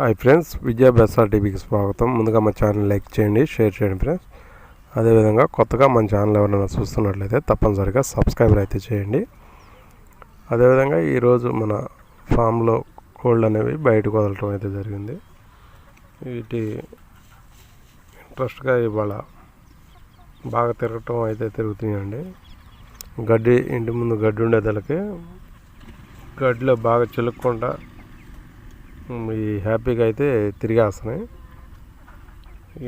Hi friends విద్యాభ్యాస టీవీకి స్వాగతం. ముందుగా మా ఛానల్ లైక్ చేయండి షేర్ చేయండి ఫ్రెండ్స్. అదేవిధంగా కొత్తగా మన ఛానల్ ఎవరైనా చూస్తున్నట్లయితే తప్పనిసరిగా సబ్స్క్రైబర్ అయితే చేయండి. అదేవిధంగా ఈరోజు మన ఫామ్లో కోళ్ళు అనేవి బయటకు వదలటం అయితే జరిగింది. వీటి ఇంట్రెస్ట్గా ఇవాళ బాగా తిరగటం అయితే తిరుగుతున్నాయండి. గడ్డి ఇంటి ముందు గడ్డి ఉండేదలకి గడ్డిలో బాగా చిలుక్కుండా ఈ హ్యాపీగా అయితే తిరిగేస్తున్నాయి.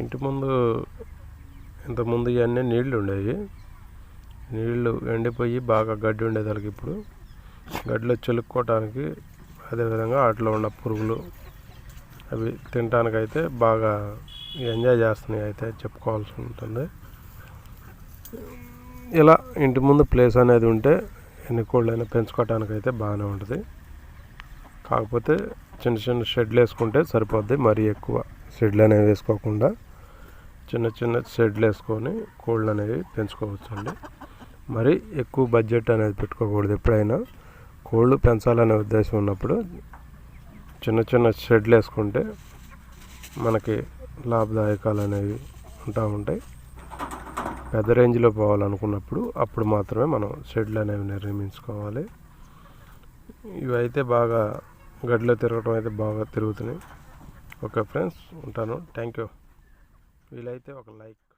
ఇంటి ముందు ఇంతకుముందు ఇవన్నీ నీళ్ళు ఉండేవి. నీళ్ళు ఎండిపోయి బాగా గడ్డి ఉండేదానికి ఇప్పుడు. గడ్డిలో చిలుక్కోవటానికి అదేవిధంగా వాటిలో ఉన్న పురుగులు అవి తినటానికైతే బాగా ఎంజాయ్ చేస్తున్నాయి అయితే చెప్పుకోవాల్సి ఉంటుంది. ఇలా ఇంటి ముందు ప్లేస్ అనేది ఉంటే ఎన్ని కోళ్ళైనా పెంచుకోవటానికైతే బాగానే ఉంటుంది. కాకపోతే చిన్న చిన్న షెడ్లు వేసుకుంటే సరిపోద్ది. మరీ ఎక్కువ షెడ్లు అనేవి వేసుకోకుండా చిన్న చిన్న షెడ్లు వేసుకొని కోళ్ళు అనేవి పెంచుకోవచ్చండి. మరి ఎక్కువ బడ్జెట్ అనేది పెట్టుకోకూడదు ఎప్పుడైనా. కోళ్ళు పెంచాలనే ఉద్దేశం ఉన్నప్పుడు చిన్న చిన్న షెడ్లు వేసుకుంటే మనకి లాభదాయకాలు అనేవి ఉంటా ఉంటాయి. పెద్ద రేంజ్లో పోవాలనుకున్నప్పుడు అప్పుడు మాత్రమే మనం షెడ్లు అనేవి నిర్మించుకోవాలి. ఇవైతే బాగా గడిలో తిరగటం అయితే బాగా తిరుగుతున్నాయి. ఓకే ఫ్రెండ్స్ ఉంటాను. థ్యాంక్ యూ వీలైతే ఒక లైక్